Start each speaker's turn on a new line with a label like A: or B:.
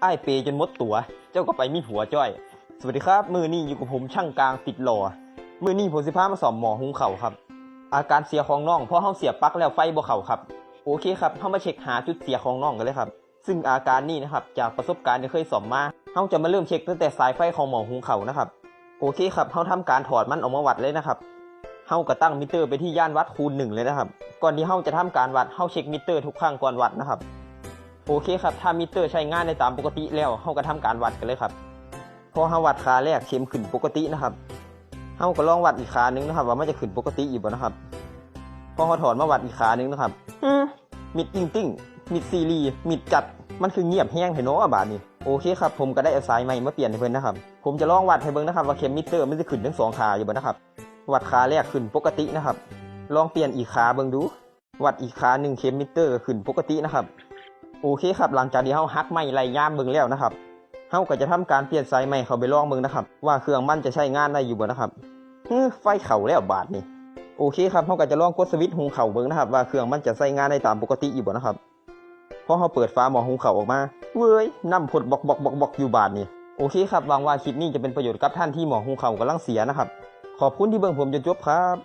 A: ไอ้ายเปจนมดตัว เจ้าก็ไปมีผัวจ้อย สวัสดีครับ มือนี่อยู่กับผมช่างกลางติดหล่อ มือนี่ผมสิพามาสอบหมอหุงเข่าวครับ อาการเสียของน่องเพราะเฮาเสียบปลั๊กแล้วไฟบ่เข้าครับ โอเคครับเฮามาเช็คหาจุดเสียของน่องกันเลยครับ ซึ่งอาการนี้นะครับจากประสบการณ์ที่เคยสอบมาเฮาจะมาเริ่มเช็คตั้งแต่สายไฟของหมอหุงเข่าวนะครับ โอเคครับเฮาทำการถอดมันออกมาวัดเลยนะครับเฮาก็ตั้งมิเตอร์ไปที่ย่านวัดคูณหนึ่งเลยนะครับ ก่อนที่เฮาจะทำการวัดเฮาเช็คมิเตอร์ทุกครั้งก่อนวัดนะครับ โอเคครับ ถ้ามิเตอร์ใช้งานได้ตามปกติแล้วเฮาก็ทำการวัดกันเลยครับ พอเฮาวัดขาแรกเข็มขึ้นปกตินะครับเฮาก็ลองวัดอีกขาหนึงนะครับ ว่ามันจะขึ้นปกติอีกบ่นะครับ พอเฮาถอนมาวัดอีกขาหนึงนะครับมิดติ้งติ้งมิดซีรีมิดจัด มันคือเงียบแห้งให้เนาะบาดนี้โอเคครับ ผมก็ได้เอาสายใหม่มาเปลี่ยนให้เพิ่นนะครับ ผมจะลองวัดให้เบิ่งนะครับว่าเข็มมิเตอร์มันจะขึ้นทั้งสองขาอยู่บ่นะครับ วัดขาแรกขึ้นปกตินะครับ ลองเปลี่ยนอีกขาเบิ่งดู วัดอีกขาหนึ่งเข็มมิเตอร์ขึ้นปกตินะครับ โอเคครับหลังจากที่เฮาฮักไม้ไล่ย่ามเบิ่งแล้วนะครับเฮาก็จะทำการเปลี่ยนสายไม้เข้าไปลองเบิ่งนะครับ ว่าเครื่องมันจะใช้งานได้อยู่บ่นะครับฮึไฟเข่าแล้วบาดนี่โอเคครับเฮาก็จะลองกดสวิตช์หุงเข่าเบิ่งนะครับว่าเครื่องมันจะใช้งานได้ตามปกติอยู่บ่นะครับพอเฮาเปิดฝาหม้อหุงเข่าออกมาเว้ยน้ำผดบอกบอกบอกบอกอยู่บาดนี่โอเคครับหวังว่าคลิปนี้จะเป็นประโยชน์กับท่านที่หม้อหุงเข่ากำลังเสียนะครับ ขอบคุณที่เบิ่งผมจนจบครับ